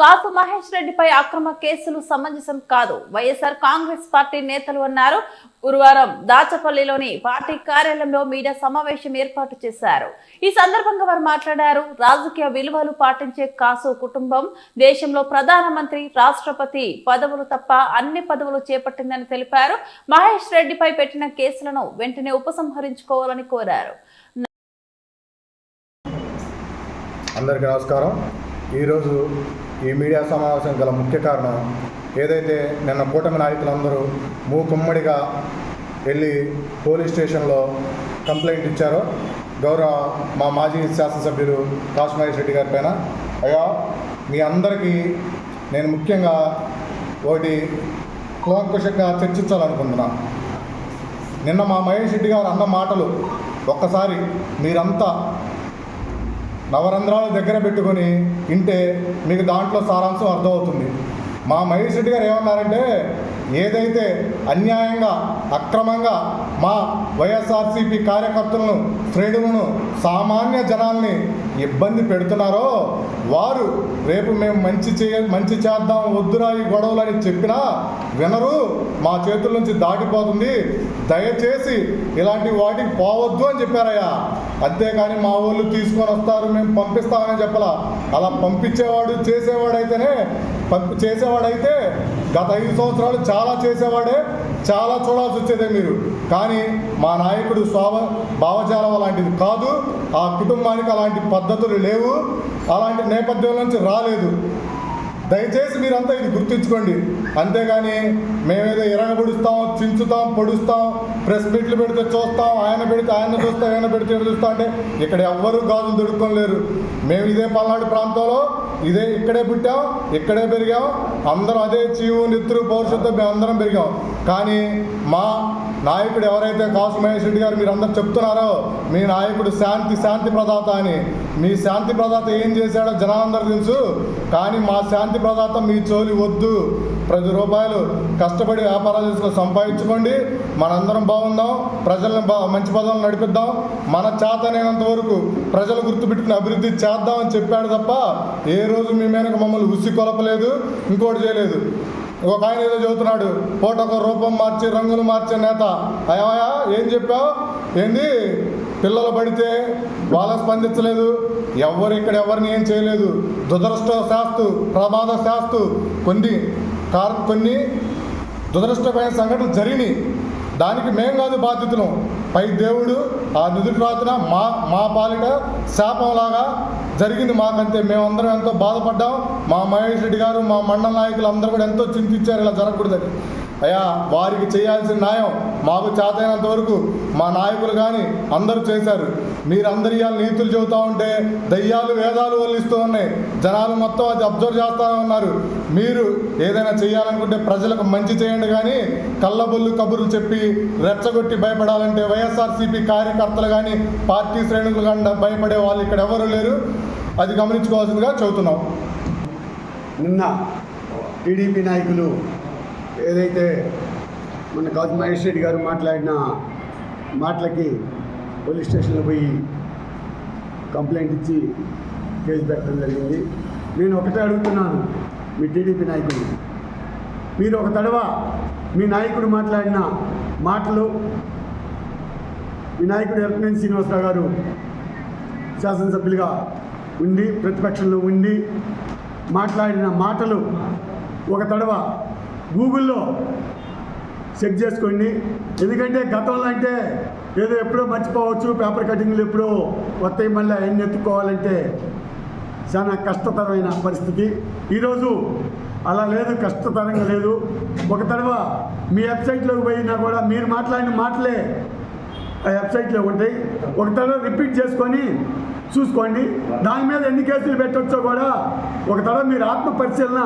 కాసు మహేష్ రెడ్డిపై అక్రమ కేసులు సమంజసం కాదు. వైఎస్ఆర్ కాంగ్రెస్ పార్టీ నేతలు అన్నారు. గురువారం దాచపల్లిలోని పార్టీ కార్యాలయంలో మీడియా సమావేశం ఏర్పాటు చేశారు. ఈ సందర్భంగా వారు మాట్లాడారు. రాజకీయ విలువలు పాటించే కాసు కుటుంబం దేశంలో ప్రధానమంత్రి రాష్ట్రపతి పదవులు తప్ప అన్ని పదవులు చేపట్టిందని తెలిపారు. మహేష్ రెడ్డిపై పెట్టిన కేసులను వెంటనే ఉపసంహరించుకోవాలని కోరారు. అందరికీ నమస్కారం. ఈరోజు ఈ మీడియా సమావేశం గల ముఖ్య కారణం ఏదైతే నిన్న కూటమి నాయకులందరూ మూకుమ్మడిగా వెళ్ళి పోలీస్ స్టేషన్లో కంప్లైంట్ ఇచ్చారో గౌరవ మా మాజీ శాసనసభ్యులు కాశ్మహేష్ రెడ్డి గారి పైన అయ్యా మీ అందరికీ నేను ముఖ్యంగా ఒకటి కులంకుశంగా చర్చించాలనుకుంటున్నా. నిన్న మా మహేష్ రెడ్డి గారు అన్న మాటలు ఒక్కసారి మీరంతా నవరంధ్రాలు దగ్గర పెట్టుకొని వింటే మీకు దాంట్లో సారాంశం అర్థమవుతుంది. మా మహేష్ రెడ్డి గారు ఏమన్నారంటే ఏదైతే అన్యాయంగా అక్రమంగా మా వైఎస్ఆర్సీపీ కార్యకర్తలను శ్రేణులను సామాన్య జనాల్ని ఇబ్బంది పెడుతున్నారో వారు రేపు మేము మంచి చేయ మంచి చేద్దాం వద్దురా ఈ గొడవలు అని చెప్పినా వినరు. మా చేతుల నుంచి దాటిపోతుంది. దయచేసి ఇలాంటి వాటికి పోవద్దు అని చెప్పారయ్యా. అంతేకాని మా వాళ్ళు తీసుకొని వస్తారు మేము పంపిస్తామని చెప్పలా. అలా పంపించేవాడు చేసేవాడైతేనే పంపి చేసేవాడైతే గత ఐదు సంవత్సరాలు చాలా చేసేవాడే చాలా చూడాల్సి వచ్చేదే మీరు. కానీ మా నాయకుడు స్వాభ భావజాలం అలాంటిది కాదు. ఆ కుటుంబానికి అలాంటి పద్ధతులు లేవు. అలాంటి నేపథ్యం నుంచి రాలేదు. దయచేసి మీరంతా ఇది గుర్తుంచుకోండి. అంతేగాని మేమేదో ఇరగబుడుస్తాం చించుతాం పొడుస్తాం ప్రెస్ మీట్లు పెడితే చూస్తాం ఆయన పెడితే ఆయన చూస్తాం ఆయన పెడితే ఈయన చూస్తాం అంటే ఇక్కడ ఎవ్వరూ గాజులు దొడుక్కోలేరు మేము ఇదే పల్నాడు ప్రాంతంలో ఇదే ఇక్కడే పుట్టాం ఇక్కడే పెరిగాం. అందరం అదే చీవు నిత్తురు పౌరుషత్వం మేము అందరం పెరిగాం. కానీ మా నాయకుడు ఎవరైతే కాసు మహేష్ రెడ్డి గారు మీరు అందరు చెప్తున్నారో మీ నాయకుడు శాంతి శాంతి ప్రదాత అని. మీ శాంతి ప్రదాత ఏం చేశాడో జనాలందరూ తెలుసు కానీ మా శాంతి ప్రదాత మీ చోలి వద్దు. పది రూపాయలు కష్టపడి వ్యాపారాలు చేసుకొని సంపాదించుకోండి. మనందరం బాగుందాం ప్రజలను మంచి పదవులు నడిపిద్దాం. మన చేతనైనంత వరకు ప్రజలు గుర్తుపెట్టుకుని అభివృద్ధి చేద్దామని చెప్పాడు తప్ప ఏ రోజు మీ మేనకు మమ్మల్ని ఉసి కొలపలేదు ఇంకోటి చేయలేదు. ఒక ఆయన ఏదో చదువుతున్నాడు పూటకు రూపం మార్చి రంగులు మార్చే నేత. అయ్యా ఏం చెప్పావు? ఏంది? పిల్లలు పడితే వాళ్ళ స్పందించలేదు. ఎవరు ఇక్కడ ఎవరిని ఏం చేయలేదు. దురదృష్ట శాస్తు ప్రమాద శాస్తు. కొన్ని కార్ కొన్ని దురదృష్టమైన సంఘటనలు జరిగినాయి. దానికి మేం కాదు బాధ్యతలు పై దేవుడు ఆ నిధులు రాత్ర మా మా పాలిట శాపంలాగా జరిగింది మాకంతే మేమందరం ఎంతో బాధపడ్డాం. మా మహేష్ రెడ్డి గారు మా మండల నాయకులు అందరూ కూడా ఎంతో చింతించారు ఇలా జరగకూడదని. అయ్యా వారికి చేయాల్సిన న్యాయం మాకు చేతైనంత వరకు మా నాయకులు కానీ అందరూ చేశారు. మీరందరి ఇవాళ నీతులు చెబుతూ ఉంటే దయ్యాలు వేదాలు వల్లిస్తూ ఉన్నాయి. జనాలు మొత్తం అది అబ్జర్వ్ చేస్తూ ఉన్నారు. మీరు ఏదైనా చేయాలనుకుంటే ప్రజలకు మంచి చేయండి కానీ కళ్ళబొల్లు కబుర్లు చెప్పి రెచ్చగొట్టి భయపడాలంటే వైఎస్ఆర్సీపీ కార్యకర్తలు కానీ పార్టీ శ్రేణులు కానీ భయపడే వాళ్ళు ఇక్కడ ఎవరు లేరు. అది గమనించుకోవాల్సిందిగా చెబుతున్నాం. నిన్న టీడీపీ నాయకులు ఏదైతే మన గౌతమ్ మహేష్ రెడ్డి గారు మాట్లాడిన మాటలకి పోలీస్ స్టేషన్లో పోయి కంప్లైంట్ ఇచ్చి కేసు పెట్టడం జరిగింది. నేను ఒకటే అడుగుతున్నాను మీ టీడీపీ నాయకుడు మీరు ఒక తడవ మీ నాయకుడు మాట్లాడిన మాటలు మీ నాయకుడు ఎల్పనేని శ్రీనివాసరావు గారు శాసనసభ్యులుగా ఉండి ప్రతిపక్షంలో ఉండి మాట్లాడిన మాటలు ఒక తడవ గూగుల్లో చెక్ చేసుకోండి. ఎందుకంటే గతంలో అంటే ఏదో ఎప్పుడో మర్చిపోవచ్చు పేపర్ కటింగ్లు ఎప్పుడో వస్తాయి మళ్ళీ అవన్నీ ఎత్తుకోవాలంటే చాలా కష్టతరమైన పరిస్థితి. ఈరోజు అలా లేదు కష్టతరంగా లేదు. ఒక తడవ మీ వెబ్సైట్లోకి పోయినా కూడా మీరు మాట్లాడిన మాటలే ఆ వెబ్సైట్లో ఉంటాయి. ఒక తడవ రిపీట్ చేసుకొని చూసుకోండి. దాని మీద ఎన్ని కేసులు పెట్టవచ్చో కూడా ఒక తడవ మీరు ఆత్మ పరిశీలన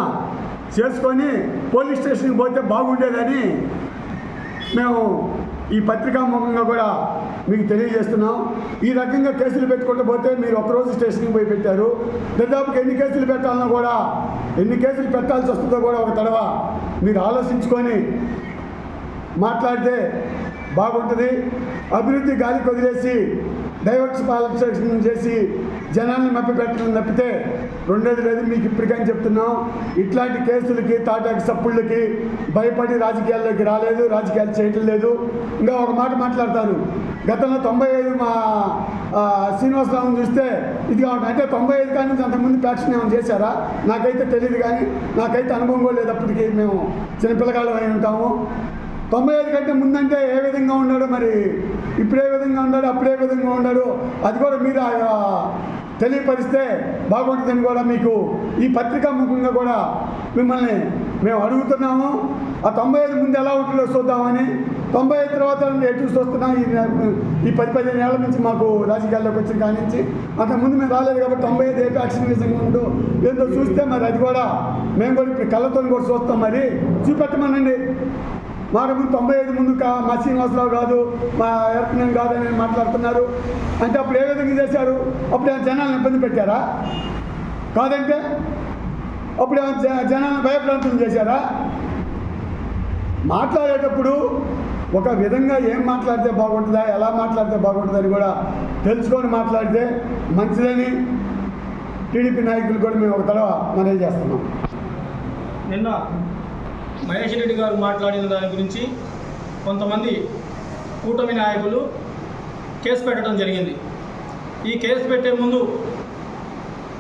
చేసుకొని పోలీస్ స్టేషన్కి పోతే బాగుండేదని మేము ఈ పత్రికా ముఖంగా కూడా మీకు తెలియజేస్తున్నాం. ఈ రకంగా కేసులు పెట్టుకుంటూ పోతే మీరు ఒకరోజు స్టేషన్కి పోయి పెట్టారు. దాదాపుకి ఎన్ని కేసులు పెట్టాలన్నా కూడా ఎన్ని కేసులు పెట్టాల్సి వస్తుందో కూడా ఒక తడవ మీరు ఆలోచించుకొని మాట్లాడితే బాగుంటుంది. అభివృద్ధి గాలికి వదిలేసి డైవర్స్ పాలన చేసి జనాల్ని మభ్యపెట్టడం తప్పితే రెండోది లేదు మీకు ఇప్పటికని చెప్తున్నాం. ఇట్లాంటి కేసులకి తాటాకి సప్పుళ్ళకి భయపడి రాజకీయాల్లోకి రాలేదు రాజకీయాలు చేయటం లేదు. ఇంకా ఒక మాట మాట్లాడతారు గతంలో తొంభై ఐదు మా ఆ, శ్రీనివాసరావుని చూస్తే ఇది కావాలి అంటే తొంభై ఐదు కానీ అంతకుముందు ప్యాక్షన్ ఏమైనా చేశారా? నాకైతే తెలియదు కానీ నాకైతే అనుభవం కూడా లేదు అప్పటికి మేము చిన్నపిల్లగాళ్ళు అయి ఉంటాము. తొంభై ఐదు కంటే ముందంటే ఏ విధంగా ఉన్నాడో మరి? ఇప్పుడు ఏ విధంగా ఉన్నాడు? అప్పుడు ఏ విధంగా ఉన్నాడు? అది కూడా మీరు ఆ, తెలియపరిస్తే బాగుంటుందని కూడా మీకు ఈ పత్రికా ముఖంగా కూడా మిమ్మల్ని మేము అడుగుతున్నాము. ఆ తొంభై ఐదు ముందు ఎలా ఉంటుందో చూద్దామని తొంభై ఐదు తర్వాత ఎటు చూస్తున్నాం ఈ ఈ పది పదిహేను ఏళ్ళ నుంచి మాకు రాజకీయాల్లోకి వచ్చిన కాడి నుంచి అంతకు ముందు మేము రాలేదు కాబట్టి తొంభై ఐదు ఏ యాక్షన్ నిజంగా ఉందో ఏందో చూస్తే మరి అది కూడా మేము కూడా ఇప్పుడు కళ్ళతో కూడా చూస్తాం మరి. చూపెట్టమనండి. మాకు తొంభై ఐదు ముందు కా మా శ్రీనివాసరావు కాదు మా ఎరపనేం కాదని మాట్లాడుతున్నారు. అంటే అప్పుడు ఏ విధంగా చేశారు? అప్పుడు ఏమైనా జనాలను ఇబ్బంది పెట్టారా? కాదంటే అప్పుడు ఏమైనా జ- జనాలను భయప్రాంతం చేశారా? మాట్లాడేటప్పుడు ఒక విధంగా ఏం మాట్లాడితే బాగుంటుందా ఎలా మాట్లాడితే బాగుంటుందని కూడా తెలుసుకొని మాట్లాడితే మంచిదని టీడీపీ నాయకులు కూడా మేము ఒక తడవ మనం చేస్తున్నాం. నిన్న మహేష్ రెడ్డి గారు మాట్లాడిన దాని గురించి కొంతమంది కూటమి నాయకులు కేసు పెట్టడం జరిగింది. ఈ కేసు పెట్టే ముందు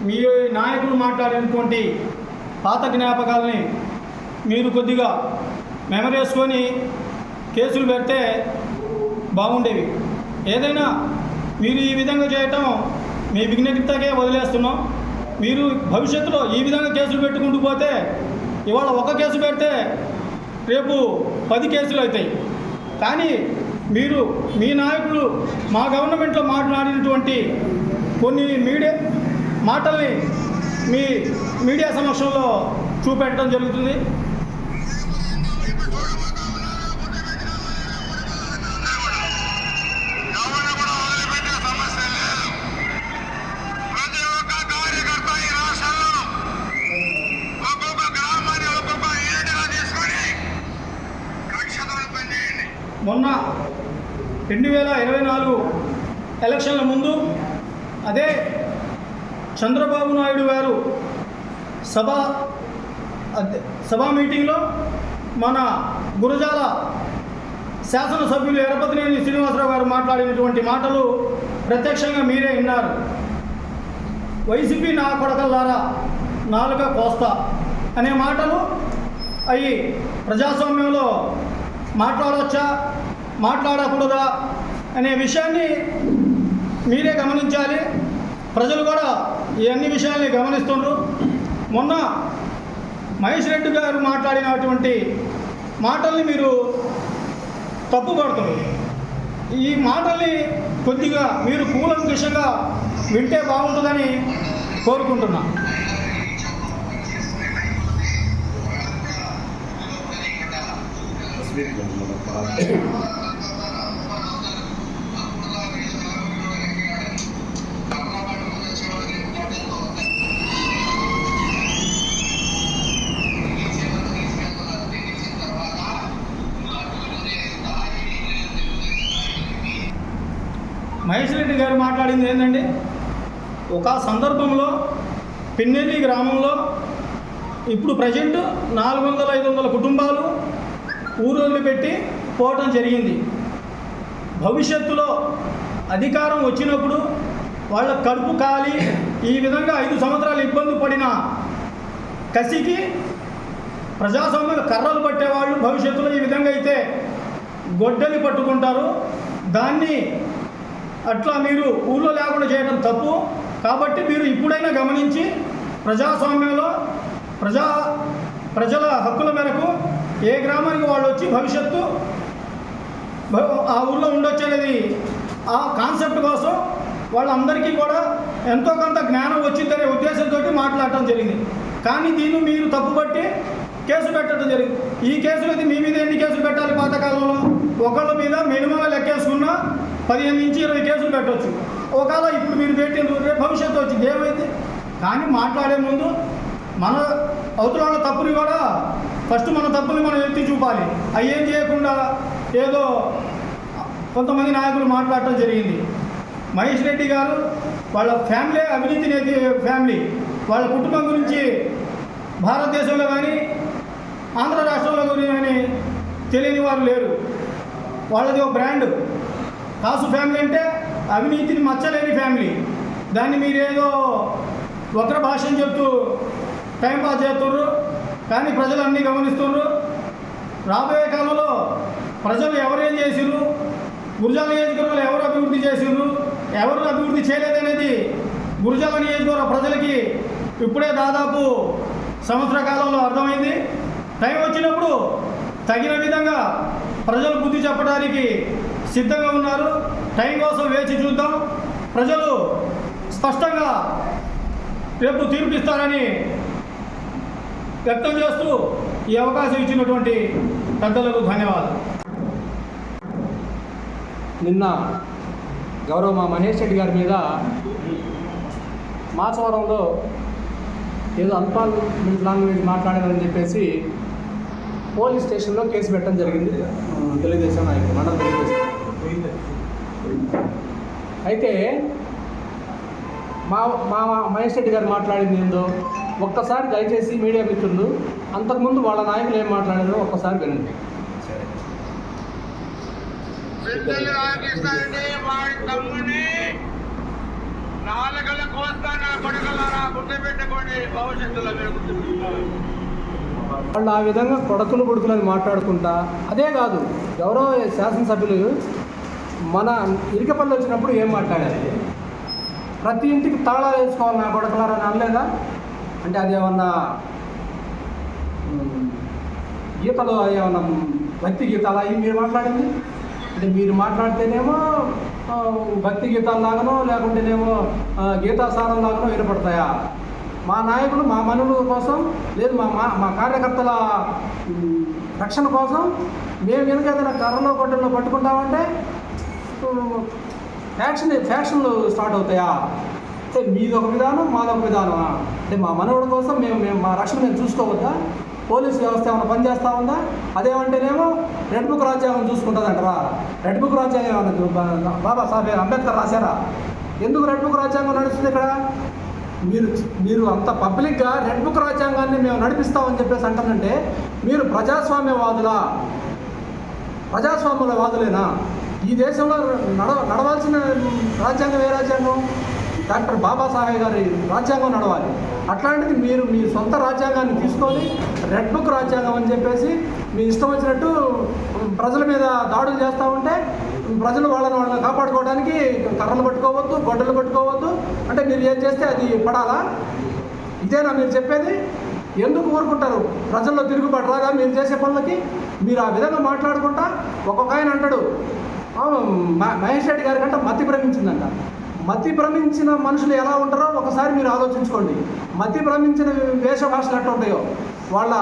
మీ నాయకులు మాట్లాడినటువంటి పాత జ్ఞాపకాలని మీరు కొద్దిగా మెమరేసుకొని కేసులు పెడితే బాగుండేవి. ఏదైనా మీరు ఈ విధంగా చేయటం మీ విఘ్నతకే వదిలేస్తున్నాం. మీరు భవిష్యత్తులో ఈ విధంగా కేసులు పెట్టుకుంటూ పోతే ఇవాళ ఒక కేసు పెడితే రేపు పది కేసులు అవుతాయి. కానీ మీరు మీ నాయకులు మా గవర్నమెంట్లో మాట్లాడినటువంటి కొన్ని మీడియా మాటల్ని మీ మీడియా సమక్షంలో చూపెట్టడం జరుగుతుంది. ఎలక్షన్ల ముందు అదే చంద్రబాబు నాయుడు గారు సభ సభా మీటింగ్లో మన గురజాల శాసనసభ్యులు ఎరపతినేని శ్రీనివాసరావు గారు మాట్లాడినటువంటి మాటలు ప్రత్యక్షంగా మీరే విన్నారు. వైసీపీ నా కొడకల్లారా నాలుక కోస్తా అనే మాటలు అవి ప్రజాస్వామ్యంలో మాట్లాడవచ్చా మాట్లాడకూడదా అనే విషయాన్ని మీరే గమనించాలి. ప్రజలు కూడా ఈ అన్ని విషయాల్ని గమనిస్తుండ్రు. మొన్న మహేష్ రెడ్డి గారు మాట్లాడినటువంటి మాటల్ని మీరు తప్పుపడుతున్నారు. ఈ మాటల్ని కొద్దిగా మీరు కూలంకషంగా వింటే బాగుంటుందని కోరుకుంటున్నా. మహేష్ మాట్లాడింది ఏంటండి ఒక సందర్భంలో పిన్నెల్లి గ్రామంలో ఇప్పుడు ప్రజెంట్ నాలుగు వందల ఐదు వందల కుటుంబాలు ఊరోళ్ళు పెట్టి పోవటం జరిగింది. భవిష్యత్తులో అధికారం వచ్చినప్పుడు వాళ్ళ కడుపు కాలి ఈ విధంగా ఐదు సంవత్సరాలు ఇబ్బంది పడిన కసికి ప్రజాస్వామ్య కర్రలు పట్టేవాళ్ళు భవిష్యత్తులో ఈ విధంగా అయితే గొడ్డలి పట్టుకుంటారు. దాన్ని అట్లా మీరు ఊళ్ళో లేకుండా చేయడం తప్పు. కాబట్టి మీరు ఇప్పుడైనా గమనించి ప్రజాస్వామ్యంలో ప్రజా ప్రజల హక్కుల మేరకు ఏ గ్రామానికి వాళ్ళు వచ్చి భవిష్యత్తు ఆ ఊళ్ళో ఉండొచ్చు అనేది ఆ కాన్సెప్ట్ కోసం వాళ్ళందరికీ కూడా ఎంతో కొంత జ్ఞానం వచ్చిందనే ఉద్దేశంతో మాట్లాడటం జరిగింది. కానీ దీన్ని మీరు తప్పుపట్టి కేసు పెట్టడం జరిగింది. ఈ కేసులు అయితే మీ మీద ఎన్ని కేసులు పెట్టాలి పాతకాలంలో? ఒకళ్ళ మీద మినిమం లెక్కేసుకున్నా పదిహేను నుంచి ఇరవై కేసులు పెట్టవచ్చు ఒకవేళ ఇప్పుడు మీరు పెట్టిన రేపు భవిష్యత్తు వచ్చింది ఏమైంది? కానీ మాట్లాడే ముందు మన అవతల వాళ్ళ తప్పుని కూడా ఫస్ట్ మన తప్పుని మనం ఎత్తి చూపాలి. అవి ఏం చేయకుండా ఏదో కొంతమంది నాయకులు మాట్లాడటం జరిగింది. మహేష్ రెడ్డి గారు వాళ్ళ ఫ్యామిలీ అవినీతి నేతి ఫ్యామిలీ వాళ్ళ కుటుంబం గురించి భారతదేశంలో కానీ ఆంధ్ర రాష్ట్రంలో గురించి కానీ తెలియని వారు లేరు. వాళ్ళది ఒక బ్రాండ్ కాసు ఫ్యామిలీ అంటే అవినీతిని మచ్చలేని ఫ్యామిలీ దాన్ని మీరేదో వక్ర భాషను చెప్తూ టైం పాస్ చేస్తుర్రు. కానీ ప్రజలు అన్నీ గమనిస్తున్నారు రాబోయే కాలంలో ప్రజలు ఎవరేం చేసిర్రు? గురుజాల నియోజకవర్గాలు ఎవరు అభివృద్ధి చేసిర్రు? ఎవరు అభివృద్ధి చేయలేదనేది గురుజాల నియోజకవర్గ ప్రజలకి ఇప్పుడే దాదాపు సంవత్సర కాలంలో అర్థమైంది. టైం వచ్చినప్పుడు తగిన విధంగా ప్రజలు బుద్ధి చెప్పడానికి సిద్ధంగా ఉన్నారు. టైం కోసం వేచి చూద్దాం. ప్రజలు స్పష్టంగా రేపు తీర్పిస్తారని వ్యక్తం చేస్తూ ఈ అవకాశం ఇచ్చినటువంటి పెద్దలకు ధన్యవాదాలు. నిన్న గౌరవ మా మహేష్ రెడ్డి గారి మీద మాచవరంలో ఏదో అన్పార్లమెంట్ లాంగ్వేజ్ మాట్లాడారని చెప్పేసి పోలీస్ స్టేషన్లో కేసు పెట్టడం జరిగింది. తెలుగుదేశం నాయకులు మండల తెలుగుదేశం అయితే మా మా మహేష్ రెడ్డి గారు మాట్లాడింది ఏందో? ఒక్కసారి దయచేసి మీడియా మిత్రులు అంతకుముందు వాళ్ళ నాయకులు ఏం మాట్లాడారో ఒక్కసారి వినండి. నాలుగల కోస్తా నా కొడుకలారా గుర్తుపెట్టుకోండి భవిష్యత్తులో మీరు గుర్తుపెట్టుకోవాలి వాళ్ళు ఆ విధంగా కొడకులు కొడుకులని మాట్లాడుకుంటా అదే కాదు ఎవరో శాసనసభ్యులు మన ఇరికపల్లి వచ్చినప్పుడు ఏం మాట్లాడారు? ప్రతి ఇంటికి తాళాలు వేసుకోవాలి నా కొడకలారా అనలేదా? అంటే అది ఏమన్నా ఉమ్, ఏమన్నా భక్తి గీతాలు? అవి మీరు మాట్లాడింది? అంటే మీరు మాట్లాడితేనేమో భక్తి గీతాలు లాగానో లేకుంటేనేమో గీతాసారం లాగానో వినపడతాయా? మా నాయకులు మా మనుల కోసం లేదు మా మా మా కార్యకర్తల రక్షణ కోసం మేము వెనుక ఏదైనా కర్రలో గొడ్డల్లో పట్టుకుంటామంటే ఫ్యాక్షన్ ఫ్యాక్షన్లు స్టార్ట్ అవుతాయా? అంటే మీది ఒక విధానం మాది ఒక విధానమా? అంటే మా మనవుడి కోసం మేము మేము మా రక్షణ మేము చూసుకోవద్దా? పోలీస్ వ్యవస్థ ఏమైనా పనిచేస్తా ఉందా? అదేమంటేనేమో రెడ్ బుక్ రాజ్యాంగం చూసుకుంటుందంటారా. రెడ్ బుక్ రాజ్యాంగం ఏమన్నా బాబా సాహెబ్ అంబేద్కర్ రాశారా? ఎందుకు రెడ్ బుక్ రాజ్యాంగం నడుస్తుంది ఇక్కడ? మీరు మీరు అంత పబ్లిక్గా రెడ్ బుక్ రాజ్యాంగాన్ని మేము నడిపిస్తామని చెప్పేసి అంటానంటే మీరు ప్రజాస్వామ్యవాదులా? ప్రజాస్వామ్యుల వాదులేనా ఈ దేశంలో నడవ నడవాల్సిన రాజ్యాంగం ఏ రాజ్యాంగం? డాక్టర్ బాబాసాహెబ్ గారి రాజ్యాంగం నడవాలి. అట్లాంటిది మీరు మీ సొంత రాజ్యాంగాన్ని తీసుకొని రెడ్ బుక్ రాజ్యాంగం అని చెప్పేసి మీ ఇష్టం వచ్చినట్టు ప్రజల మీద దాడులు చేస్తూ ఉంటే ప్రజలు వాళ్ళని వాళ్ళని కాపాడుకోవడానికి కర్రలు పట్టుకోవద్దు గొడ్డలు పట్టుకోవద్దు. అంటే మీరు ఏం చేస్తే అది పడాలా? ఇదేనా మీరు చెప్పేది? ఎందుకు ఊరుకుంటారు? ప్రజల్లో తిరుగుబాటు రాగా మీరు చేసే పనులకి? మీరు ఆ విధంగా మాట్లాడుకుంటా ఒక్కొక్క ఆయన అంటాడు మహేష్ రెడ్డి గారి కంటే మతి భ్రమించిందంట. మతి భ్రమించిన మనుషులు ఎలా ఉంటారో ఒకసారి మీరు ఆలోచించుకోండి. మతి భ్రమించిన వేష భాషలు ఎట్లా ఉంటాయో. వాళ్ళ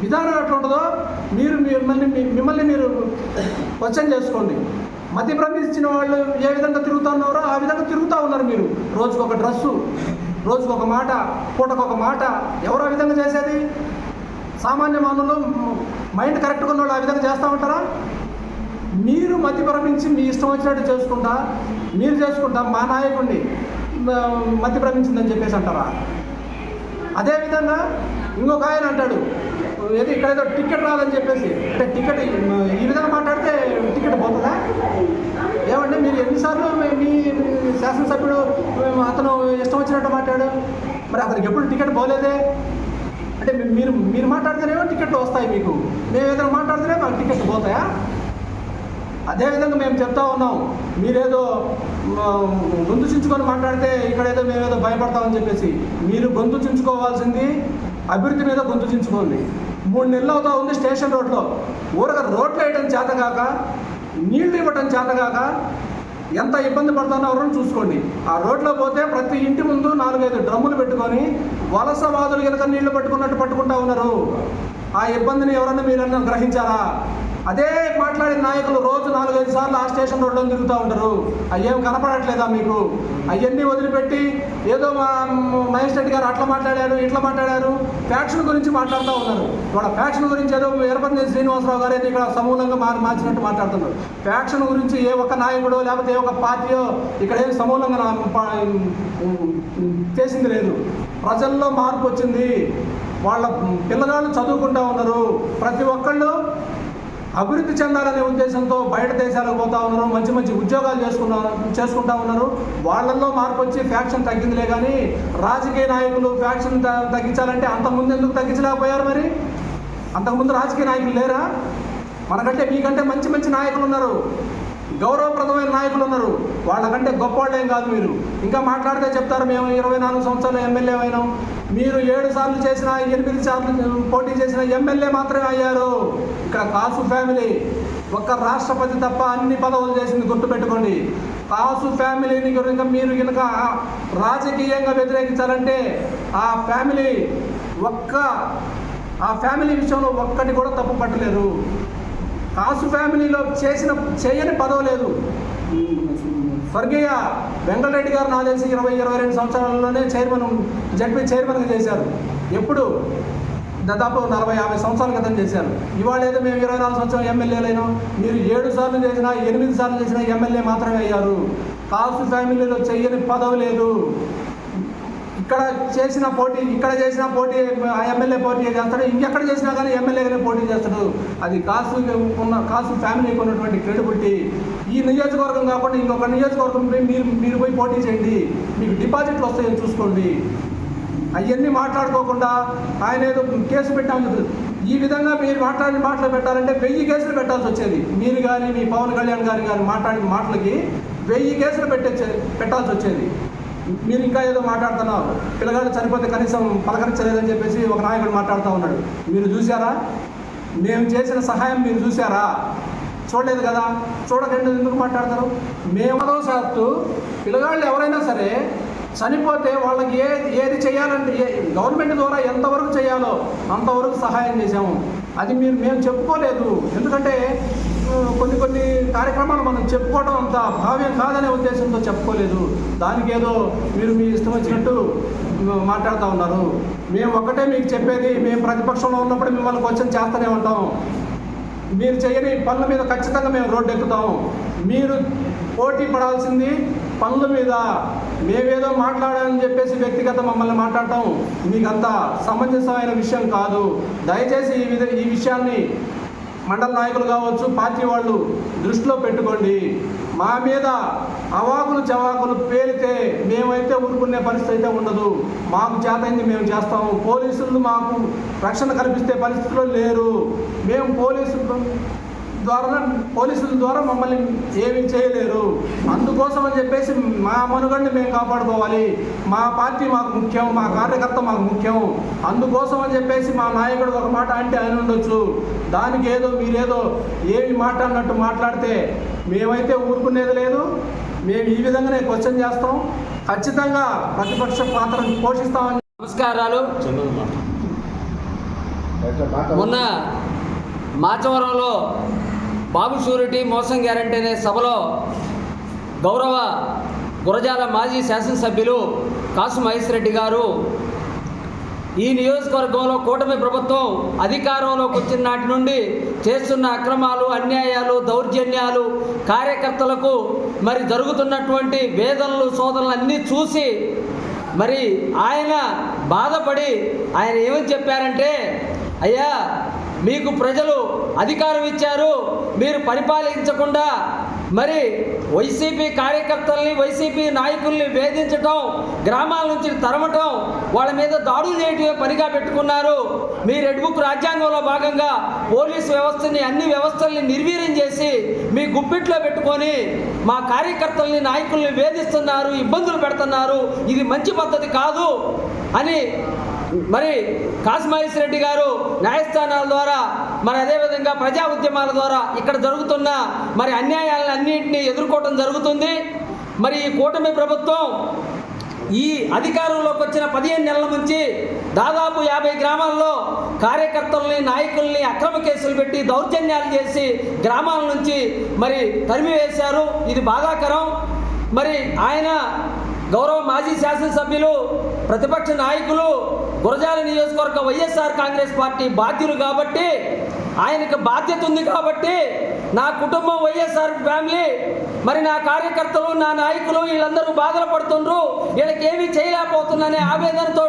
విధానం ఎట్లుంటుందో మీరు మిమ్మల్ని మీ- మిమ్మల్ని మీరు క్వశ్చన్ చేసుకోండి. మతి భ్రమించిన వాళ్ళు ఏ విధంగా తిరుగుతూ ఉన్నారో ఆ విధంగా తిరుగుతూ ఉన్నారు మీరు. రోజుకొక ఒక డ్రెస్సు రోజుకొక ఒక మాట పూటకు ఒక మాట ఎవరు ఆ విధంగా చేసేది? సామాన్య మానవులు మైండ్ కరెక్ట్గా ఉన్న వాళ్ళు ఆ విధంగా చేస్తూ ఉంటారా? మీరు మతి భ్రమించి మీ ఇష్టం వచ్చినట్టు చేసుకుంటా మీరు చేసుకుంటా మా నాయకుడిని మతి భ్రమించిందని చెప్పేసి అంటారా? అదేవిధంగా ఇంకొక ఆయన అంటాడు ఏదో ఇక్కడ ఏదో టికెట్ రాదని చెప్పేసి. అంటే టికెట్ ఈ- విధంగా మాట్లాడితే టికెట్ పోతుందా? ఏమంటే మీరు ఎన్నిసార్లు మీ శాసనసభ్యుడు మేము అతను ఇష్టం వచ్చినట్టు మాట్లాడు? మరి అతనికి ఎప్పుడు టికెట్ పోలేదే? అంటే మీరు మీరు మాట్లాడితేనేమో టికెట్లు వస్తాయి మీకు. మేము ఏదైనా మాట్లాడితేనే మాకు టికెట్ పోతాయా? అదేవిధంగా మేము చెప్తా ఉన్నాం. మీరేదో గొంతు చించుకొని మాట్లాడితే ఇక్కడ ఏదో మేమేదో భయపడతామని చెప్పేసి. మీరు గొంతు చించుకోవాల్సింది అభివృద్ధి మీద గొంతు చించుకోండి. మూడు నెలలు అవుతా ఉంది స్టేషన్ రోడ్లో. ఊరక రోడ్లు వేయడం చేతగాక నీళ్ళు ఇవ్వటం చేతగాక ఎంత ఇబ్బంది పడుతున్నారో చూసుకోండి. ఆ రోడ్లో పోతే ప్రతి ఇంటి ముందు నాలుగైదు డ్రమ్ములు పెట్టుకొని వలసవాదులు కనుక నీళ్ళు పట్టుకున్నట్టు పట్టుకుంటా ఉన్నారు. ఆ ఇబ్బందిని ఎవరన్నా మీరన్నా గ్రహించారా? అదే మాట్లాడిన నాయకులు రోజు నాలుగైదు సార్లు ఆ స్టేషన్ రోడ్లో తిరుగుతూ ఉంటారు. అయ్యేం కనపడట్లేదా మీకు? అవన్నీ వదిలిపెట్టి ఏదో మా మహేష్ రెడ్డి గారు అట్లా మాట్లాడారు ఇట్లా మాట్లాడారు ఫ్యాక్షన్ గురించి మాట్లాడుతూ ఉన్నారు. వాళ్ళ ఫ్యాక్షన్ గురించి ఏదో ఎరపతి శ్రీనివాసరావు గారు ఇక్కడ సమూలంగా మారి మార్చినట్టు మాట్లాడుతున్నారు. ఫ్యాక్షన్ గురించి ఏ ఒక్క నాయకుడో లేకపోతే ఏ ఒక్క పార్టీయో ఇక్కడ ఏం సమూలంగా చేసింది లేదు. ప్రజల్లో మార్పు వచ్చింది. వాళ్ళ పిల్లగాళ్ళు చదువుకుంటా ఉన్నారు. ప్రతి ఒక్కళ్ళు అభివృద్ధి చెందాలనే ఉద్దేశంతో బయట దేశాలకు పోతా ఉన్నారు మంచి మంచి ఉద్యోగాలు చేసుకున్నారు చేసుకుంటా ఉన్నారు. వాళ్ళల్లో మార్పు వచ్చి ఫ్యాక్షన్ తగ్గిందిలే కానీ రాజకీయ నాయకులు ఫ్యాక్షన్ తగ్గించాలంటే అంతకుముందు ఎందుకు తగ్గించలేకపోయారు మరి? అంతకుముందు రాజకీయ నాయకులు లేరా? మనకంటే మీకంటే మంచి మంచి నాయకులు ఉన్నారు. గౌరవప్రదమైన నాయకులు ఉన్నారు. వాళ్ళకంటే గొప్ప వాళ్ళేం కాదు మీరు. ఇంకా మాట్లాడితే చెప్తారు మేము ఇరవై నాలుగు సంవత్సరాలు ఎమ్మెల్యే అయినాం మీరు ఏడు సార్లు చేసిన ఎనిమిది సార్లు పోటీ చేసిన ఎమ్మెల్యే మాత్రమే అయ్యారు. ఇక్కడ కాసు ఫ్యామిలీ ఒక్క రాష్ట్రపతి తప్ప అన్ని పదవులు చేసింది గుర్తుపెట్టుకోండి. కాసు ఫ్యామిలీని కనుక మీరు కనుక రాజకీయంగా వ్యతిరేకించాలంటే ఆ ఫ్యామిలీ ఒక్క ఆ ఫ్యామిలీ విషయంలో ఒక్కటి కూడా తప్పు పట్టలేదు. కాసు ఫ్యామిలీలో చేసిన చేయని పదవ లేదు. స్వర్గీయ వెంకటరెడ్డి గారు నాకు తెలిసి ఇరవై ఇరవై రెండు సంవత్సరాలలోనే చైర్మన్ జడ్పీ చైర్మన్గా చేశారు. ఎప్పుడు? దాదాపు నలభై యాభై సంవత్సరాల క్రితం చేశారు. ఇవాళ ఏదో మేము ఇరవై నాలుగు సంవత్సరాలు ఎమ్మెల్యేలైనా మీరు ఏడు సార్లు చేసినా ఎనిమిది సార్లు చేసినా ఎమ్మెల్యే మాత్రమే అయ్యారు. కాసు ఫ్యామిలీలో చెయ్యని పదవి లేదు. ఇక్కడ చేసిన పోటీ ఇక్కడ చేసిన పోటీ ఆ ఎమ్మెల్యే పోటీ చేస్తాడు. ఇంకెక్కడ చేసినా కానీ ఎమ్మెల్యేగానే పోటీ చేస్తాడు. అది కాసు ఉన్న కాసు ఫ్యామిలీకి ఉన్నటువంటి క్రెడిబిలిటీ ఈ నియోజకవర్గం కాకుండా ఇంకొక నియోజకవర్గం పోయి మీరు మీరు పోయి పోటీ చేయండి. మీకు డిపాజిట్లు వస్తాయని చూసుకోండి. అవన్నీ మాట్లాడుకోకుండా ఆయన ఏదో కేసు పెట్టాము ఈ విధంగా మీరు మాట్లాడిన మాటలు పెట్టాలంటే వెయ్యి కేసులు పెట్టాల్సి వచ్చేది. మీరు కానీ మీ పవన్ కళ్యాణ్ గారు కానీ మాట్లాడిన మాటలకి వెయ్యి కేసులు పెట్టే పెట్టాల్సి వచ్చేది. మీరు ఇంకా ఏదో మాట్లాడుతున్నారు పిల్లగాడు చనిపోతే కనీసం పలకరించలేదని చెప్పేసి ఒక నాయకుడు మాట్లాడుతూ ఉన్నాడు. మీరు చూసారా మేము చేసిన సహాయం మీరు చూసారా చూడలేదు కదా? చూడకండి ఎందుకు మాట్లాడతారు? మేము సాత్తు పిల్లగాళ్ళు ఎవరైనా సరే చనిపోతే వాళ్ళకి ఏ ఏది చేయాలంటే ఏ గవర్నమెంట్ ద్వారా ఎంతవరకు చేయాలో అంతవరకు సహాయం చేశాము. అది మీరు మేము చెప్పుకోలేదు. ఎందుకంటే కొన్ని కొన్ని కార్యక్రమాలు మనం చెప్పుకోవడం అంత భావ్యం కాదనే ఉద్దేశంతో చెప్పుకోలేదు. దానికి ఏదో మీరు మీ ఇష్టం వచ్చినట్టు మాట్లాడుతూ ఉన్నారు. మేము ఒక్కటే మీకు చెప్పేది మేము ప్రతిపక్షంలో ఉన్నప్పుడు మిమ్మల్ని క్వశ్చన్ చేస్తూనే ఉంటాం. మీరు చేయని పనుల మీద ఖచ్చితంగా మేము రోడ్డు ఎక్కుతాం మీరు పోటీ పడాల్సింది పనుల మీద మేమేదో మాట్లాడాలని చెప్పేసి వ్యక్తిగత మమ్మల్ని మాట్లాడటం మీకు అంత సమంజసమైన విషయం కాదు. దయచేసి ఈ విధ ఈ విషయాన్ని మండల నాయకులు కావచ్చు పార్టీ వాళ్ళు దృష్టిలో పెట్టుకోండి. మా మీద అవాకులు చవాకులు పేలితే మేమైతే ఊరుకునే పరిస్థితి అయితే ఉండదు. మాకు చేతైంది మేము చేస్తాము పోలీసులు మాకు రక్షణ కల్పిస్తే పరిస్థితిలో లేరు. మేము పోలీసులు ద్వారా పోలీసుల ద్వారా మమ్మల్ని ఏమీ చేయలేరు. అందుకోసం అని చెప్పేసి మా మనుగడిని మేము కాపాడుకోవాలి. మా పార్టీ మాకు ముఖ్యం మా కార్యకర్త మాకు ముఖ్యం. అందుకోసం అని చెప్పేసి మా నాయకుడు ఒక మాట అంటే ఆయన ఉండొచ్చు. దానికి ఏదో మీరేదో ఏమి మాట అన్నట్టు మాట్లాడితే మేమైతే ఊరుకునేది లేదు. మేము ఈ విధంగానే క్వశ్చన్ చేస్తాం. ఖచ్చితంగా ప్రతిపక్ష పాత్రను పోషిస్తామని నమస్కారాలు. మొన్న మాచవరంలో బాబు షూరిటీ మోసం గ్యారంటీ అనే సభలో గౌరవ గురజాల మాజీ శాసనసభ్యులు కాసు మహేష్ రెడ్డి గారు. ఈ నియోజకవర్గంలో కూటమి ప్రభుత్వం అధికారంలోకి వచ్చిన నాటి నుండి చేస్తున్న అక్రమాలు అన్యాయాలు దౌర్జన్యాలు కార్యకర్తలకు మరి జరుగుతున్నటువంటి వేదనలు శోధనలు అన్నీ చూసి మరి ఆయన బాధపడి ఆయన ఏమని చెప్పారంటే అయ్యా మీకు ప్రజలు అధికారం ఇచ్చారు మీరు పరిపాలించకుండా మరి వైసీపీ కార్యకర్తల్ని వైసీపీ నాయకుల్ని వేధించటం గ్రామాల నుంచి తరమటం వాళ్ళ మీద దాడులు చేయటమే పనిగా పెట్టుకున్నారు. మీ రెడ్ బుక్ రాజ్యాంగంలో భాగంగా పోలీస్ వ్యవస్థని అన్ని వ్యవస్థల్ని నిర్వీర్యం చేసి మీ గుప్పిట్లో పెట్టుకొని మా కార్యకర్తల్ని నాయకుల్ని వేధిస్తున్నారు ఇబ్బందులు పెడుతున్నారు. ఇది మంచి పద్ధతి కాదు అని మరి కాసిమహేష్ రెడ్డి గారు న్యాయస్థానాల ద్వారా మరి అదేవిధంగా ప్రజా ఉద్యమాల ద్వారా ఇక్కడ జరుగుతున్న మరి అన్యాయాలను అన్నింటినీ ఎదుర్కోవటం జరుగుతుంది. మరి ఈ కూటమి ప్రభుత్వం ఈ అధికారంలోకి వచ్చిన పదిహేను నెలల నుంచి దాదాపు దాదాపు యాభై గ్రామాల్లో కార్యకర్తల్ని నాయకుల్ని అక్రమ కేసులు పెట్టి దౌర్జన్యాలు చేసి గ్రామాల నుంచి మరి తరిమివేశారు ఇది బాధాకరం. మరి ఆయన గౌరవ మాజీ శాసనసభ్యులు ప్రతిపక్ష నాయకులు గురజాల నియోజకవర్గ వైఎస్ఆర్ కాంగ్రెస్ పార్టీ బాధ్యులు కాబట్టి ఆయనకు బాధ్యత ఉంది కాబట్టి నా కుటుంబం వైఎస్ఆర్ ఫ్యామిలీ మరి నా కార్యకర్తలు నా నాయకులు వీళ్ళందరూ బాధలు పడుతుండ్రు. వీళ్ళకి ఏమీ చేయలేకపోతున్నానే ఆవేదనతో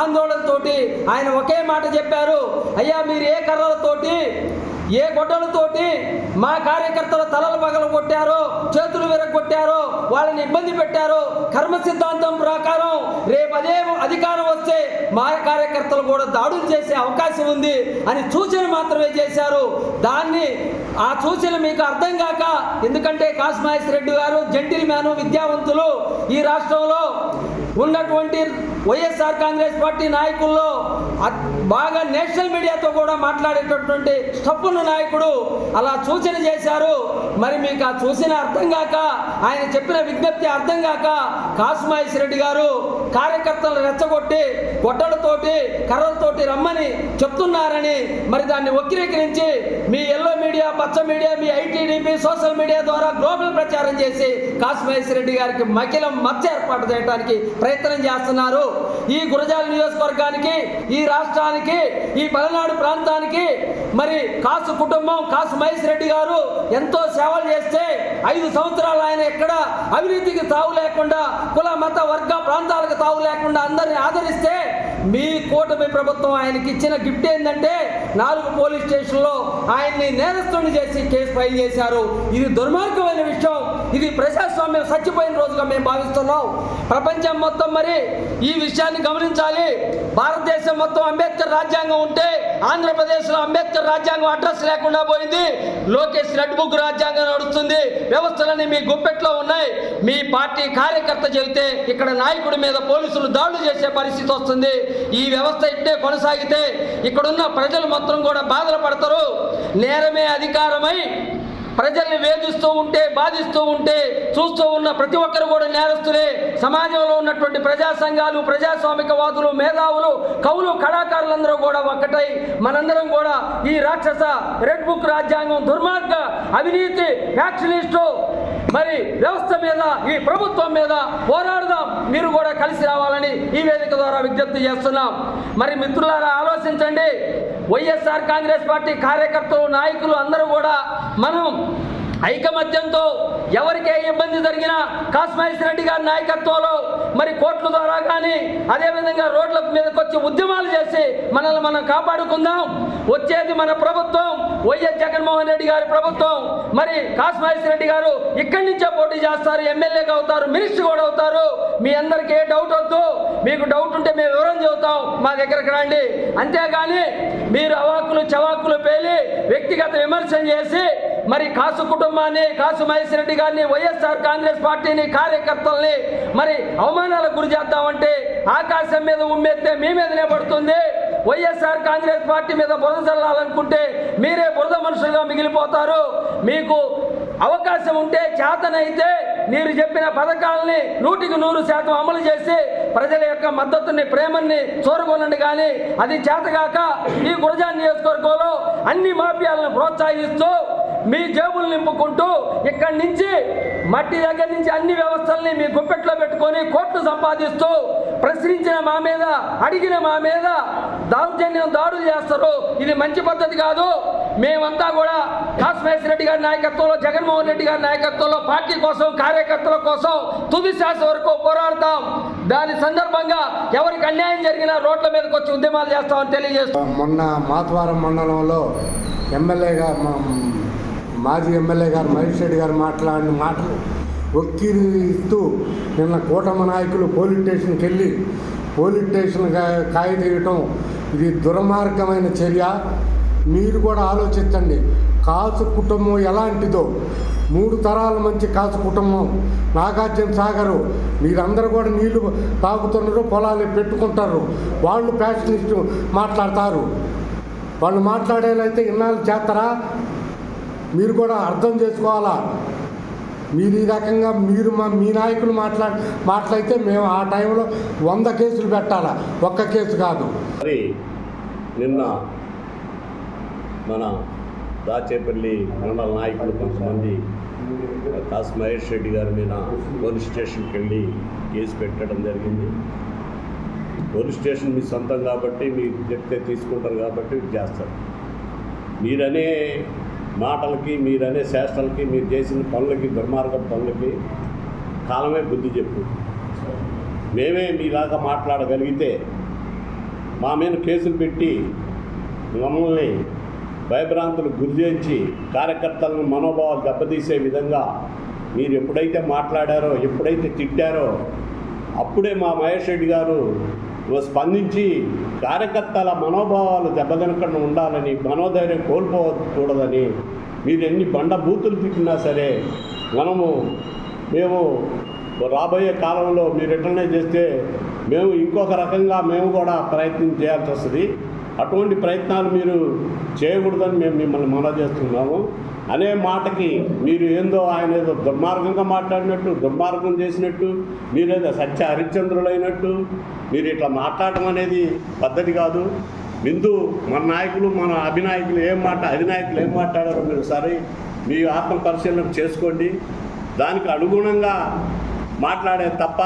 ఆందోళనతోటి ఆయన ఒకే మాట చెప్పారు. అయ్యా మీరు ఏ కర్రలతోటి ఏ గొడ్డలతోటి మా కార్యకర్తల తలలు పగల కొట్టారో చేతులు విరగొట్టారో వాళ్ళని ఇబ్బంది పెట్టారో కర్మ సిద్ధాంతం ప్రకారం రేపు అదే అధికారం వస్తే మా కార్యకర్తలు కూడా దాడులు చేసే అవకాశం ఉంది అని సూచన మాత్రమే చేశారు. దాన్ని ఆ సూచన మీకు అర్థం కాక ఎందుకంటే కాస్మహేష్ రెడ్డి గారు జంటిల్ మ్యాను విద్యావంతులు ఈ రాష్ట్రంలో ఉన్నటువంటి వైఎస్ఆర్ కాంగ్రెస్ పార్టీ నాయకుల్లో బాగా నేషనల్ మీడియాతో కూడా మాట్లాడేటటువంటి స్టప్పున్న నాయకుడు అలా సూచన చేశారు. మరి మీకు ఆ సూచన అర్థం కాక ఆయన చెప్పిన విజ్ఞప్తి అర్థం కాక కాసుమహేష్ రెడ్డి గారు కార్యకర్తలను రెచ్చగొట్టి గొడ్డలతోటి కర్రలతోటి రమ్మని చెప్తున్నారని మరి దాన్ని వక్రీకరించి మీ ఎల్లో మీడియా పచ్చ మీడియా మీ ఐటీడీపీ సోషల్ మీడియా ద్వారా గ్లోబల్ ప్రచారం చేసి కాసుమహేష్ రెడ్డి గారికి మకిలం మచ్చ ఏర్పాటు చేయడానికి ప్రయత్నం చేస్తున్నారు. ఈ గురజాల నియోజకవర్గానికి ఈ రాష్ట్రానికి ఈ పలనాడు ప్రాంతానికి మరి కాసు కుటుంబం కాసు మహేష్ రెడ్డి గారు ఎంతో సేవలు చేస్తే ఐదు సంవత్సరాలు ఆయన ఎక్కడ అవినీతికి తావు లేకుండా కుల మత వర్గ ప్రాంతాలకు తావు లేకుండా అందరిని ఆదరిస్తే మీ కూటమి ప్రభుత్వం ఆయనకి ఇచ్చిన గిఫ్ట్ ఏంటంటే నాలుగు పోలీస్ స్టేషన్లో ఆయన్ని నేరస్తుని చేసి కేసు ఫైల్ చేశారు. ఇది దుర్మార్గమైన విషయం. ఇది ప్రజాస్వామ్యం చచ్చిపోయిన రోజుగా మేము భావిస్తున్నాం. ప్రపంచం మొత్తం మరి ఈ విషయాన్ని గమనించాలి. భారతదేశం మొత్తం అంబేద్కర్ రాజ్యాంగం ఉంటే ఆంధ్రప్రదేశ్లో అంబేద్కర్ రాజ్యాంగం అడ్రస్ లేకుండా పోయింది. లోకేష్ రెడ్ బుక్ రాజ్యాంగం నడుస్తుంది. వ్యవస్థలన్నీ మీ గుప్పెట్లో ఉన్నాయి. మీ పార్టీ కార్యకర్త చెబితే ఇక్కడ నాయకుడి మీద పోలీసులు దాడులు చేసే పరిస్థితి వస్తుంది. ఈ వ్యవస్థ ఇట్టే కొనసాగితే ఇక్కడున్న ప్రజలు మొత్తం కూడా బాధలు పడతారు. నేరమే అధికారమై ప్రజల్ని వేధిస్తూ ఉంటే బాధిస్తూ ఉంటే చూస్తూ ఉన్న ప్రతి ఒక్కరు కూడా నేరస్తులే. సమాజంలో ఉన్నటువంటి ప్రజా సంఘాలు ప్రజాస్వామికవాదులు మేధావులు కవులు కళాకారులందరూ కూడా ఒక్కటై. మనందరం కూడా ఈ రాక్షస రెడ్ బుక్ రాజ్యాంగం దుర్మార్గ అవినీతి ఫ్యాక్షనిస్టు మరి వ్యవస్థ మీద ఈ ప్రభుత్వం మీద పోరాడదాం. మీరు కూడా కలిసి రావాలని ఈ వేదిక ద్వారా విజ్ఞప్తి చేస్తున్నాం. మరి మిత్రులారా ఆలోచించండి. వైఎస్ఆర్ కాంగ్రెస్ పార్టీ కార్యకర్తలు నాయకులు అందరూ కూడా మనం ఐకమత్యంతో ఎవరికి ఏ ఇబ్బంది జరిగినా కాస్మహేష్ రెడ్డి గారి నాయకత్వంలో మరి కోర్టుల ద్వారా కానీ అదేవిధంగా రోడ్ల మీదకి వచ్చి ఉద్యమాలు చేసి మనల్ని మనం కాపాడుకుందాం. వచ్చేది మన ప్రభుత్వం. వైఎస్ జగన్మోహన్ రెడ్డి గారి ప్రభుత్వం. మరి కాశ్మహేశ్వర రెడ్డి గారు ఇక్కడి నుంచే పోటీ చేస్తారు ఎమ్మెల్యేగా అవుతారు మినిస్టర్ కూడా అవుతారు. మీ అందరికీ ఏ డౌట్ వద్దు మీకు డౌట్ ఉంటే మేము వివరం చెబుతాం మా దగ్గరకు రండి. అంతేగాని మీరు అవాకులు చవాకులు పేలి వ్యక్తిగత విమర్శలు చేసి మరి కాసు కుటుంబాన్ని కాసు మహేష్ రెడ్డి గారిని వైఎస్ఆర్ కాంగ్రెస్ పార్టీని కార్యకర్తల్ని మరి అవమానాలకు గురి చేద్దామంటే ఆకాశం మీద ఉమ్మెత్తే మీ మీదనే పడుతుంది. వైఎస్ఆర్ కాంగ్రెస్ పార్టీ మీద బురద చల్లాలనుకుంటే మీరే బురద మనుషులుగా మిగిలిపోతారు. మీకు అవకాశం ఉంటే చేతనైతే మీరు చెప్పిన పథకాలని నూటికి నూరు శాతం అమలు చేసి ప్రజల యొక్క మద్దతుని ప్రేమని చూరగొనండి కానీ అది చేతగాక ఈ గురజాన్ నియోజకవర్గంలో అన్ని మాఫియాలను ప్రోత్సహిస్తూ మీ జేబులు నింపుకుంటూ ఇక్కడి నుంచి మట్టి దగ్గర నుంచి అన్ని వ్యవస్థల్ని మీ గుప్పెట్లో పెట్టుకొని కోట్లు సంపాదిస్తూ ప్రశ్నించిన మా మీద అడిగిన మా మీద దౌర్జన్యం దాడులు చేస్తారు ఇది మంచి పద్ధతి కాదు. మేమంతా కూడా కాశ్మేశ్వర రెడ్డి గారి నాయకత్వంలో జగన్మోహన్ రెడ్డి గారి నాయకత్వంలో పార్టీ కోసం కార్యకర్తల కోసం తుది శాస వరకు పోరాడతాం. దాని సందర్భంగా ఎవరికి అన్యాయం జరిగినా రోడ్ల మీదకి వచ్చి ఉద్యమాలు చేస్తామని తెలియజేస్తాం మొన్న మాతవారం మండలంలో ఎమ్మెల్యేగా మాజీ ఎమ్మెల్యే గారు మహేష్ రెడ్డి గారు మాట్లాడిన మాటలు ఒక్కిరిస్తూ నిన్న కూటమి నాయకులు పోలీస్ స్టేషన్కి వెళ్ళి పోలీస్ స్టేషన్ కాయ తీయటం ఇది దుర్మార్గమైన చర్య. మీరు కూడా ఆలోచించండి. కాసు కుటుంబం ఎలాంటిదో. మూడు తరాల మంచి కాసు కుటుంబం. నాగార్జున సాగరు. మీరందరూ కూడా నీళ్ళు తాగుతున్నారు పొలాలు పెట్టుకుంటారు. వాళ్ళు ప్యాషనిస్ట్ మాట్లాడతారు. వాళ్ళు మాట్లాడేలైతే ఇన్నాళ్ళు చేస్తారా? మీరు కూడా అర్థం చేసుకోవాలా? మీరు ఈ రకంగా మీరు మా మీ నాయకులు మాట్లా మాట్లాడితే మేము ఆ టైంలో వంద కేసులు పెట్టాలా? ఒక్క కేసు కాదు. మరి నిన్న మన దాచేపల్లి మండల నాయకులు కొంతమంది కాసు మహేష్ రెడ్డి గారి మీద పోలీస్ స్టేషన్కి వెళ్ళి కేసు పెట్టడం జరిగింది. పోలీస్ స్టేషన్ మీ సొంతం కాబట్టి మీరు చెప్తే తీసుకుంటారు కాబట్టి చేస్తారు. మీరనే మాటలకి మీరనే శాస్త్రాలకి మీరు చేసిన పనులకి దుర్మార్గం పనులకి కాలమే బుద్ధి చెప్పు. మేమే మీలాగా మాట్లాడగలిగితే మా మీద కేసులు పెట్టి మమ్మల్ని భయభ్రాంతులు గురి చేయించి కార్యకర్తలను మనోభావాలు దెబ్బతీసే విధంగా మీరు ఎప్పుడైతే మాట్లాడారో ఎప్పుడైతే తిట్టారో అప్పుడే మా మహేష్ రెడ్డి గారు స్పందించి కార్యకర్తల మనోభావాలు దెబ్బతినకుండా ఉండాలని మనోధైర్యం కోల్పోకూడదని మీరు ఎన్ని బండ బూతులు తిట్టినా సరే మనము మేము రాబోయే కాలంలో మీరు ఎట్లనే చేస్తే మేము ఇంకొక రకంగా మేము కూడా ప్రయత్నం చేయాల్సి వస్తుంది. అటువంటి ప్రయత్నాలు మీరు చేయకూడదని మేము మిమ్మల్ని మనవి చేస్తున్నాము. అనే మాటకి మీరు ఏందో ఆయన ఏదో దుర్మార్గంగా మాట్లాడినట్టు దుర్మార్గం చేసినట్టు మీరేదో సత్య హరిశ్చంద్రులైనట్టు మీరు ఇట్లా మాట్లాడటం అనేది పద్ధతి కాదు. బిందు మన నాయకులు మన అభినాయకులు ఏం మాట అధినాయకులు ఏం మాట్లాడారో మీరు సరే మీ ఆత్మ పరిశీలన చేసుకోండి. దానికి అనుగుణంగా మాట్లాడే తప్ప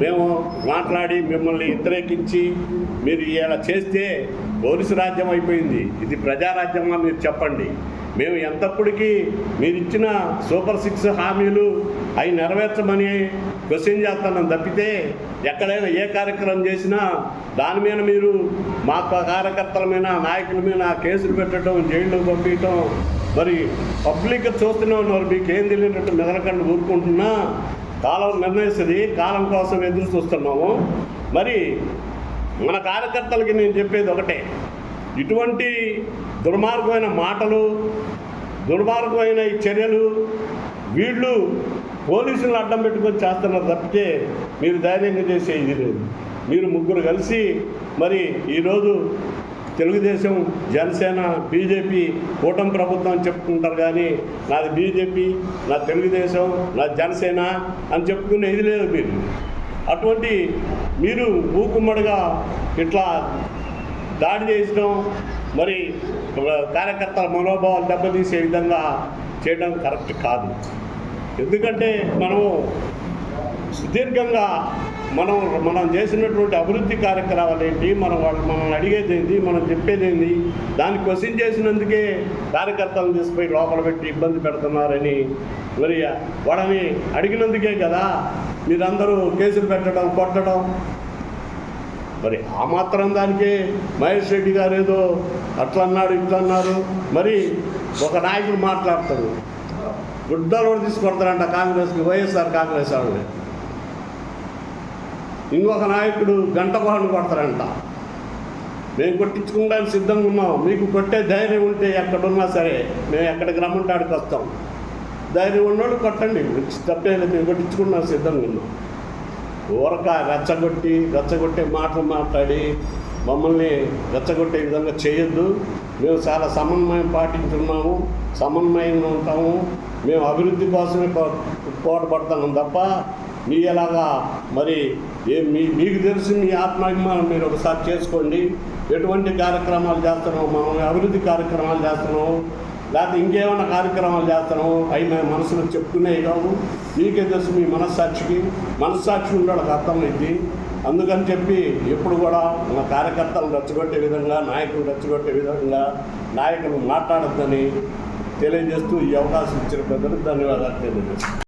మేము మాట్లాడి మిమ్మల్ని వ్యతిరేకించి మీరు ఇలా చేస్తే పోలీసు రాజ్యం అయిపోయింది. ఇది ప్రజారాజ్యమా మీరు చెప్పండి. మేము ఎంతప్పటికీ మీరు ఇచ్చిన సూపర్ సిక్స్ హామీలు అవి నెరవేర్చమని క్వశ్చన్ చేస్తున్నాం తప్పితే ఎక్కడైనా ఏ కార్యక్రమం చేసినా దాని మీద మీరు మా కార్యకర్తల మీద నాయకుల మీద కేసులు పెట్టడం జైళ్ళు పంపించడం మరి పబ్లిక్ చూస్తూనే ఉన్నారు. మీకు ఏం తెలియనట్టు మెదలకండి ఊరుకుంటున్నా. కాలం నిర్ణయిస్తుంది కాలం కోసం ఎదురు చూస్తున్నాము. మరి మన కార్యకర్తలకి నేను చెప్పేది ఒకటే. ఇటువంటి దుర్మార్గమైన మాటలు దుర్మార్గమైన ఈ చర్యలు వీళ్ళు పోలీసులను అడ్డం పెట్టుకొని చేస్తున్నారు తప్పితే మీరు ధైర్యంగా చేసే ఇది లేదు. మీరు ముగ్గురు కలిసి మరి ఈరోజు తెలుగుదేశం జనసేన బీజేపీ కూటమి ప్రభుత్వం చెప్పుకుంటారు కానీ నాది బీజేపీ నా తెలుగుదేశం నా జనసేన అని చెప్పుకునే ఇది లేదు మీరు. అటువంటి మీరు ఊకుమ్మడిగా ఇట్లా దాడి చేసడం మరి కార్యకర్తల మనోభావాలు దెబ్బతీసే విధంగా చేయడం కరెక్ట్ కాదు. ఎందుకంటే మనము సుదీర్ఘంగా మనం మనం చేసినటువంటి అభివృద్ధి కార్యక్రమాలు ఏంటి? మనం వాళ్ళు మనం అడిగేది ఏంటి మనం చెప్పేది ఏంటి దాన్ని క్వశ్చన్ చేసినందుకే కార్యకర్తలను తీసుకుపోయి లోపల పెట్టి ఇబ్బంది పెడుతున్నారని మరి వాళ్ళని అడిగినందుకే కదా మీరందరూ కేసులు పెట్టడం కొట్టడం. మరి ఆ మాత్రం దానికే మహేష్ రెడ్డి గారు ఏదో అట్లా అన్నాడు ఇట్లా అన్నారు మరి ఒక నాయకుడు మాట్లాడతారు గుడ్డలు కూడా తీసుకొడతారంట కాంగ్రెస్కి వైఎస్ఆర్ కాంగ్రెస్ వాళ్ళు. ఇంకొక నాయకుడు గంట కోహను కొడతారంట మేము కొట్టించుకోవడానికి సిద్ధంగా ఉన్నాం. మీకు కొట్టే ధైర్యం ఉంటే ఎక్కడున్నా సరే మేము ఎక్కడికి రమ్మంటే ఆడికి వస్తాం. ధైర్యం ఉన్నోడు కొట్టండి. తప్పేది మేము కొట్టించుకున్నాం సిద్ధంగా ఉన్నాం. ఊరక రెచ్చగొట్టి రెచ్చగొట్టే మాటలు మాట్లాడి మమ్మల్ని రెచ్చగొట్టే విధంగా చేయొద్దు. మేము చాలా సమన్వయం పాటించున్నాము సమన్వయంగా ఉంటాము. మేము అభివృద్ధి కోసమే పో- పోటపడుతున్నాం తప్ప మీ ఎలాగా మరి ఏ మీ మీకు తెలిసి మీ ఆత్మాభిమానం మీరు ఒకసారి చేసుకోండి. ఎటువంటి కార్యక్రమాలు చేస్తున్నాము మనం అభివృద్ధి కార్యక్రమాలు చేస్తున్నాము లేకపోతే ఇంకేమైనా కార్యక్రమాలు చేస్తున్నాము అవి మేము మనసులో చెప్పుకునేవి కావు. మీకే తెలుసు మీ మనస్సాక్షికి. మనస్సాక్షి ఉండడానికి అర్థమైంది అందుకని చెప్పి ఎప్పుడు కూడా మన కార్యకర్తలు రెచ్చగొట్టే విధంగా నాయకులు రెచ్చగొట్టే విధంగా నాయకులు మాట్లాడొద్దని తెలియజేస్తూ ఈ అవకాశం ఇచ్చిన పెద్దలకు ధన్యవాదాలు తెలియజేస్తాను